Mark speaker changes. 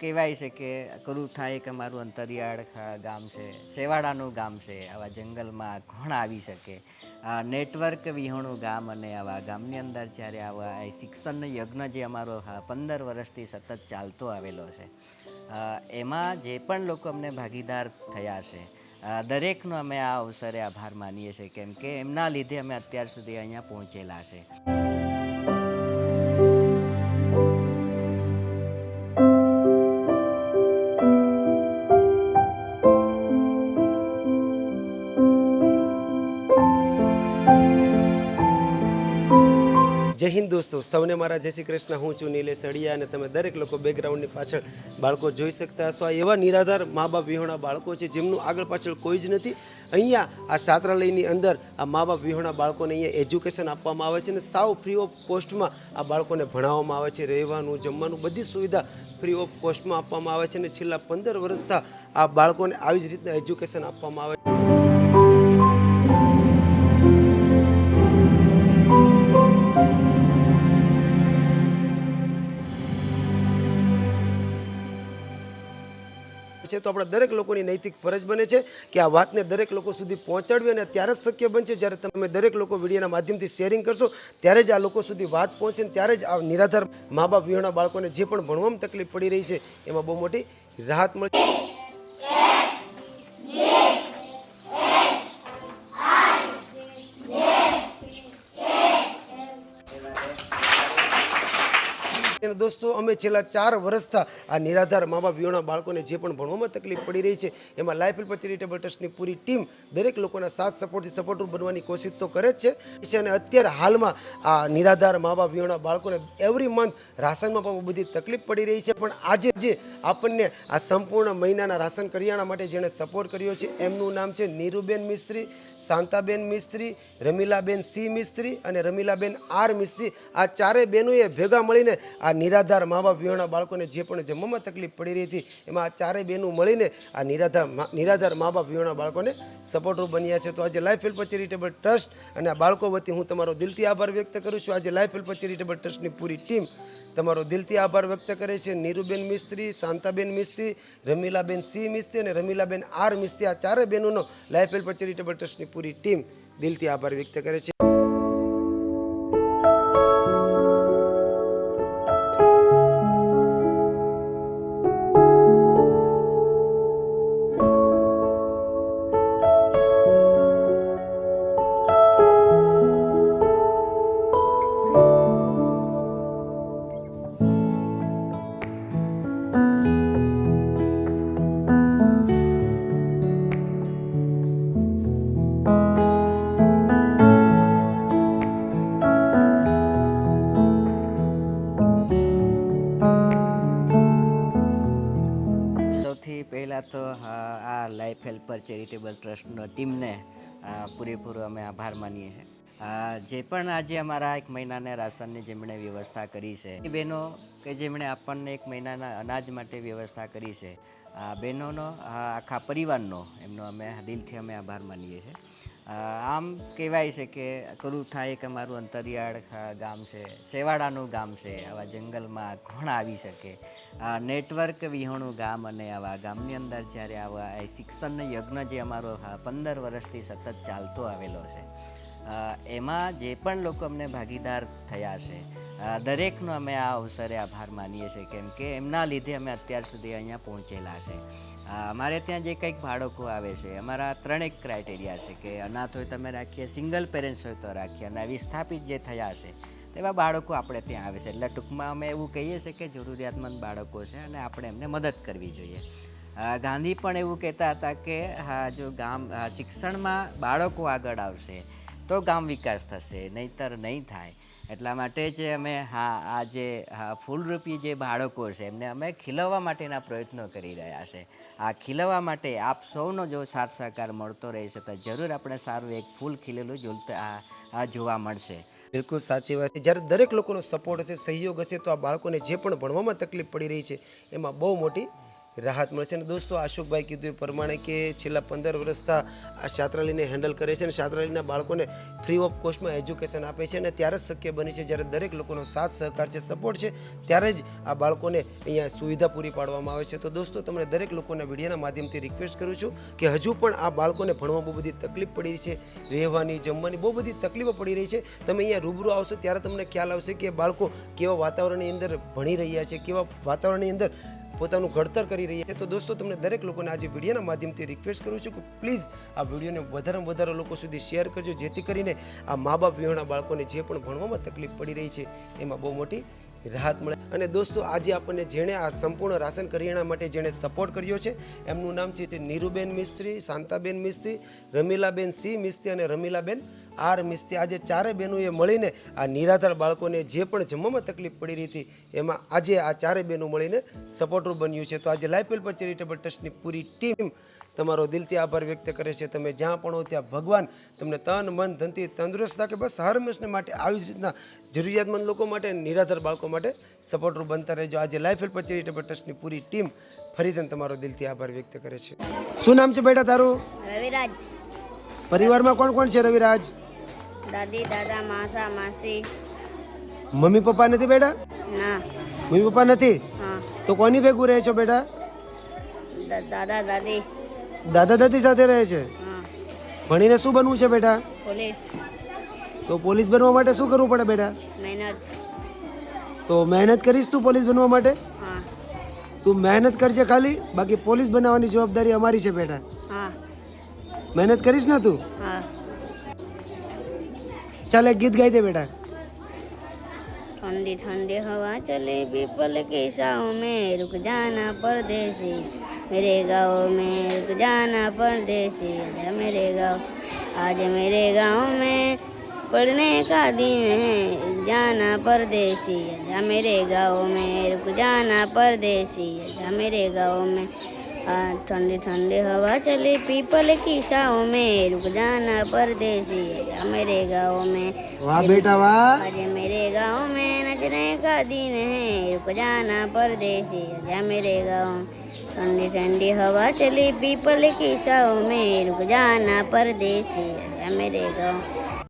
Speaker 1: કહેવાય છે કે કરુઠા એક અમારું અંતરિયાળ ગામ છે શેવાડાનું ગામ છે, આવા જંગલમાં કોણ આવી શકે. આ નેટવર્ક વિહોણું ગામ અને આવા ગામની અંદર જ્યારે આવા એ શિક્ષણનો યજ્ઞ જે અમારો પંદર વર્ષથી સતત ચાલતો આવેલો છે. એમાં જે પણ લોકો અમને ભાગીદાર થયા છે દરેકનો અમે આ અવસરે આભાર માનીએ છીએ, કેમ કે એમના લીધે અમે અત્યાર સુધી અહીંયા પહોંચેલા છે.
Speaker 2: જય હિન્દ દોસ્તો, સૌને મારા જય શ્રી કૃષ્ણ. હું છું નીલેશ અડિયા અને તમે દરેક લોકો બેકગ્રાઉન્ડની પાછળ બાળકો જોઈ શકતા હશો. આ એવા નિરાધાર મા બાપ વિહોણા બાળકો છે જેમનું આગળ પાછળ કોઈ જ નથી. અહીંયા આ છાત્રાલયની અંદર આ મા બાપ વિહોણા બાળકોને અહીંયા એજ્યુકેશન આપવામાં આવે છે અને સાવ ફ્રી ઓફ કોસ્ટમાં આ બાળકોને ભણાવવામાં આવે છે. રહેવાનું, જમવાનું બધી સુવિધા ફ્રી ઓફ કોસ્ટમાં આપવામાં આવે છે અને છેલ્લા પંદર વર્ષથી આ બાળકોને આવી જ રીતના એજ્યુકેશન આપવામાં આવે છે. છે તો આપણા દરેક લોકોની નૈતિક ફરજ બને છે કે આ વાતને દરેક લોકો સુધી પહોંચાડવી અને ત્યારે જ શક્ય બનશે જ્યારે તમે દરેક લોકો વિડીયોના માધ્યમથી શેરિંગ કરશો, ત્યારે જ આ લોકો સુધી વાત પહોંચે ને ત્યારે જ આ નિરાધાર મા બાપ વિહોણા બાળકોને જે પણ ભણવામાં તકલીફ પડી રહી છે, એમાં બહુ મોટી રાહત મળે અને દોસ્તો, અમે છેલ્લા ચાર વર્ષથી આ નિરાધાર મા બાપ વિહોણા બાળકોને જે પણ ભણવામાં તકલીફ પડી રહી છે, એમાં લાઈફ હેલ્પ ચેરિટેબલ ટ્રસ્ટની પૂરી ટીમ દરેક લોકોના સાથ સપોર્ટથી સપોર્ટરૂપ બનવાની કોશિશ તો કરે જ છે. અને અત્યારે હાલમાં આ નિરાધાર મા બાપ વિહોણા બાળકોને એવરી મંથ રાશનમાં પણ બધી તકલીફ પડી રહી છે, પણ આજે જે આપણને આ સંપૂર્ણ મહિનાના રાશન કરિયાણા માટે જેણે સપોર્ટ કર્યો છે, એમનું નામ છે નીરુબેન મિસ્ત્રી, શાંતાબેન મિસ્ત્રી, રમીલાબેન સી મિસ્ત્રી અને રમીલાબેન આર મિસ્ત્રી. આ ચારેય બહેનોએ ભેગા મળીને આ નિરાધાર મા બાપ વિહોણા બાળકોને જે પણ જમવામાં તકલીફ પડી રહી હતી, એમાં આ ચારેય બહેનું મળીને આ નિરાધાર નિરાધાર મા બાપ વિહોણા બાળકોને સપોર્ટરૂપ બન્યા છે. તો આજે લાઈફ હેલ્પ ચેરિટેબલ ટ્રસ્ટ અને આ બાળકો વતી હું તમારો દિલથી આભાર વ્યક્ત કરું છું. આજે લાઈફ હેલ્પ ચેરિટેબલ ટ્રસ્ટની પૂરી ટીમ તમારો દિલથી આભાર વ્યક્ત કરે છે. નીરુબેન મિસ્ત્રી, શાંતાબેન મિસ્ત્રી, રમીલાબેન સી મિસ્ત્રી અને રમીલાબેન આર મિસ્ત્રી આ ચારે બહેનોનો લાઈફ હેલ્પ ચેરિટેબલ ટ્રસ્ટની પૂરી ટીમ દિલથી આભાર વ્યક્ત કરે છે.
Speaker 1: પહેલાં તો આ લાઈફ હેલ્પર ચેરિટેબલ ટ્રસ્ટનો ટીમને પૂરેપૂરો અમે આભાર માનીએ છીએ. જે પણ આજે અમારા એક મહિનાના રાશનની જેમણે વ્યવસ્થા કરી છે, એ બહેનો કે જેમણે આપણને એક મહિનાના અનાજ માટે વ્યવસ્થા કરી છે, આ બહેનોનો આખા પરિવારનો એમનો અમે દિલથી અમે આભાર માનીએ છીએ. આમ કહેવાય છે કે કરુઠા એક અમારું અંતરિયાળ ગામ છે, સેવાડાનું ગામ છે, આવા જંગલમાં કોણ આવી શકે. આ નેટવર્ક વિહોણું ગામ અને આવા ગામની અંદર જ્યારે આવા એ શિક્ષણ યજ્ઞ જે અમારો પંદર વર્ષથી સતત ચાલતો આવેલો છે. એમાં જે પણ લોકો અમને ભાગીદાર થયા છે દરેકનો અમે આ અવસરે આભાર માનીએ છીએ. કેમ કે એમના લીધે અમે અત્યાર સુધી અહીંયા પહોંચેલા છે. અમારે ત્યાં જે કંઈક બાળકો આવે છે, અમારા ત્રણેક ક્રાઇટેરિયા છે કે અનાથ હોય તમે રાખીએ સિંગલ પેરેન્ટ્સ હોય તો રાખીએ અને વિસ્થાપિત જે થયા છે, તેવા બાળકો આપણે ત્યાં આવે છે. એટલે ટૂંકમાં અમે એવું કહીએ છીએ કે જરૂરિયાતમંદ બાળકો છે અને આપણે એમને મદદ કરવી જોઈએ. ગાંધી પણ એવું કહેતા હતા કે, હા, જો ગામ શિક્ષણમાં બાળકો આગળ આવશે તો ગામ વિકાસ થશે, નહીતર નહીં થાય. એટલા માટે જ અમે હા, આ જે ફૂલરૂપી જે બાળકો છે, એમને અમે ખીલવવા માટેના પ્રયત્નો કરી રહ્યા છે. આ ખીલવવા માટે આપ સૌનો જો સાથ સહકાર મળતો રહેશે, તો જરૂર આપણે સારું એક ફૂલ ખીલેલું ઝૂલતા જોવા મળશે.
Speaker 2: બિલકુલ સાચી વાત છે. જ્યારે દરેક લોકોનો સપોર્ટ હશે, સહયોગ હશે, તો આ બાળકોને જે પણ ભણવામાં તકલીફ પડી રહી છે, એમાં બહુ મોટી રાહત મળશે અને દોસ્તો, અશોકભાઈ કીધું એ પ્રમાણે કે છેલ્લા પંદર વર્ષથી આ છાત્રાલયને હેન્ડલ કરે છે અને છાત્રાલયના બાળકોને ફ્રી ઓફ કોસ્ટમાં એજ્યુકેશન આપે છે અને ત્યારે જ શક્ય બની છે. જ્યારે દરેક લોકોનો સાથ સહકાર છે સપોર્ટ છે, ત્યારે જ આ બાળકોને અહીંયા સુવિધા પૂરી પાડવામાં આવે છે. તો દોસ્તો, તમને દરેક લોકોના વિડીયોના માધ્યમથી રિક્વેસ્ટ કરું છું કે હજુ પણ આ બાળકોને ભણવા બહુ બધી તકલીફ પડી છે. રહેવાની, જમવાની બહુ બધી તકલીફો પડી રહી છે. તમે અહીંયા રૂબરૂ આવશો ત્યારે તમને ખ્યાલ આવશે કે બાળકો કેવા વાતાવરણની અંદર ભણી રહ્યા છે, કેવા વાતાવરણની અંદર પોતાનું ઘડતર કરી રહી છે. તો દોસ્તો, તમને દરેક લોકોને આજે વિડીયોના માધ્યમથી રિક્વેસ્ટ કરું છું કે પ્લીઝ આ વિડીયોને વધારેમાં વધારે લોકો સુધી શેર કરજો, જેથી કરીને આ મા બાપ વિહોણા બાળકોને જે પણ ભણવામાં તકલીફ પડી રહી છે, એમાં બહુ મોટી રાહત મળે. અને દોસ્તો, આજે આપણને જેણે આ સંપૂર્ણ રાશન કરિયાણા માટે જેણે સપોર્ટ કર્યો છે, એમનું નામ છે તે નીરુબેન મિસ્ત્રી, શાંતાબેન મિસ્ત્રી, રમીલાબેન સિંહ મિસ્ત્રી અને રમીલાબેન આર મિસ્ત્રી આજે ચારે બહેનોએ મળીને આ નિરાધાર બાળકોને જે પણ જમવામાં તકલીફ પડી રહી હતી એમાં આજે આ ચારે બહેનો મળીને સપોર્ટર બન્યું છે. તો આજે લાઈફ હેલ્પર ચેરિટેબલ ટ્રસ્ટની પૂરી ટીમ તમારો દિલથી આભાર વ્યક્ત કરે છે. તમે જ્યાં પણ હો ત્યાં ભગવાન તમને તન મન ધનથી તંદુરસ્ત રાખે. બસ હર હંમેશને માટે આવી રીતના જરૂરિયાતમંદ લોકો માટે નિરાધાર બાળકો માટે સપોર્ટર બનતા રહેજો. આજે લાઈફ હેલ્પર ચેરિટેબલ ટ્રસ્ટની પૂરી ટીમ ફરીથી તમારો દિલથી આભાર વ્યક્ત કરે છે. શું નામ છે બેટા તારું?
Speaker 3: રવિરાજ.
Speaker 2: પરિવારમાં કોણ કોણ છે રવિરાજ?
Speaker 3: દાદી દાદા માસા માસી.
Speaker 2: મમ્મી પપ્પા નથી બેટા?
Speaker 3: ના.
Speaker 2: મમ્મી પપ્પા નથી?
Speaker 3: હા.
Speaker 2: તો કોની ભેગું રહે છો બેટા?
Speaker 3: દાદા દાદી.
Speaker 2: દાદા દાદી સાથે રહે છે?
Speaker 3: હા.
Speaker 2: ભણીને શું બનવું છે બેટા?
Speaker 3: પોલીસ.
Speaker 2: તો પોલીસ બનવા માટે શું કરવું પડે બેટા?
Speaker 3: મહેનત.
Speaker 2: તો મહેનત કરીશ તું પોલીસ બનવા માટે?
Speaker 3: હા.
Speaker 2: તું મહેનત કરજે ખાલી બાકી પોલીસ બનાવવાની જવાબદારી અમારી છે બેટા.
Speaker 3: હા.
Speaker 2: મહેનત કરીશ ને તું?
Speaker 3: હા.
Speaker 2: चले, गीत गाई दे बेटा।
Speaker 3: ठंडी ठंडी हवा चले, पीपल के साओ में रुक जाना परदेसी। मेरे गाँव में रुक जाना परदेसी। मेरे गाँव आज मेरे गाँव में पढ़ने का दिन है, जाना परदेसी। मेरे गाँव में रुक जाना परदेसी। मेरे गाँव में ठंडी ठंडी हवा चली पीपल की छाओ में रुक जाना परदेसी मेरे गाँव में।
Speaker 2: वाह बेटा वाह।
Speaker 3: आज मेरे गाँव में नचने का दिन है रुक जाना परदेसी जा मेरे गाँव ठंडी ठंडी हवा चली पीपल की छाओ में रुक जाना परदेसी मेरे गाँव